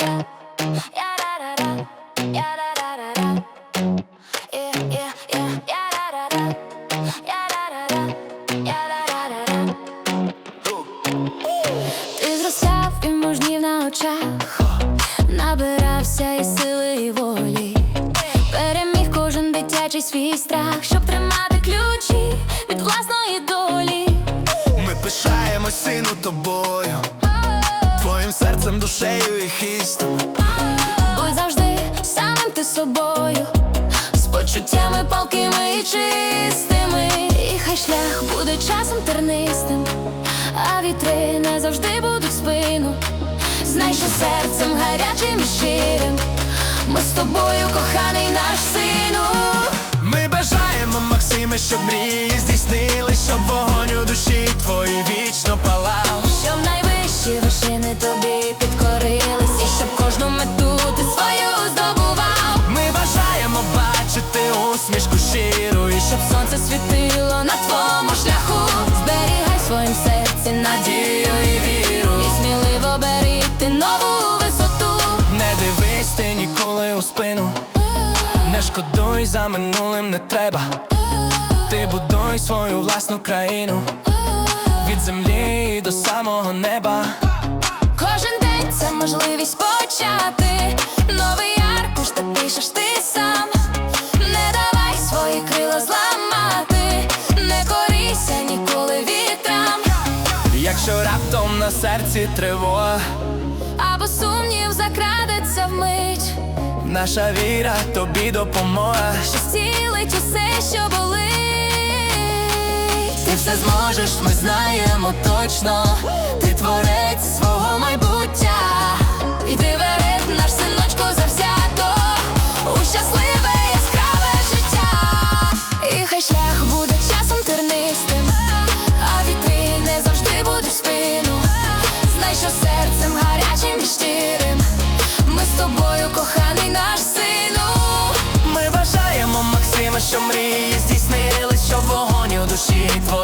Ти зростав і мужнів на очах, набирався і сили, і волі. Переміг кожен дитячий свій страх, щоб тримати ключі від власної долі. Ми пишаємось, сину, тобою, твоїм серцем, душею і хистом. Будь завжди самим ти собою, з почуттями палкими і чистими. І хай шлях буде часом тернистим, а вітри не завжди будуть спину. Знай, що серцем гарячим і щирим. Ми з тобою, коханий наш сину. Ми бажаємо, Максиме, щоб мрії щоб сонце світило на твоєму шляху, зберігай в своїм серці надію і віру, і сміливо бери ти нову висоту. не дивись ти ніколи у спину. Не шкодуй за минулим не треба. Ти будуй свою власну країну від землі до самого неба. Кожен день це можливість почати. Новий аркуш ти пишеш ти на серці тривога, Або сумнів закрадеться вмить, наша віра тобі допоможе. що зцілить усе, що болить. Ти все зможеш, ми знаємо точно. Ти творець свого майбуття. Іди вперед, наш синочку завзято у щасливе яскраве життя. І хай шлях буде часом що серцем гарячим і щирим. Ми з тобою, коханий наш сину. Ми бажаємо, Максима, що мрії здійснили, що вогонь у душі твої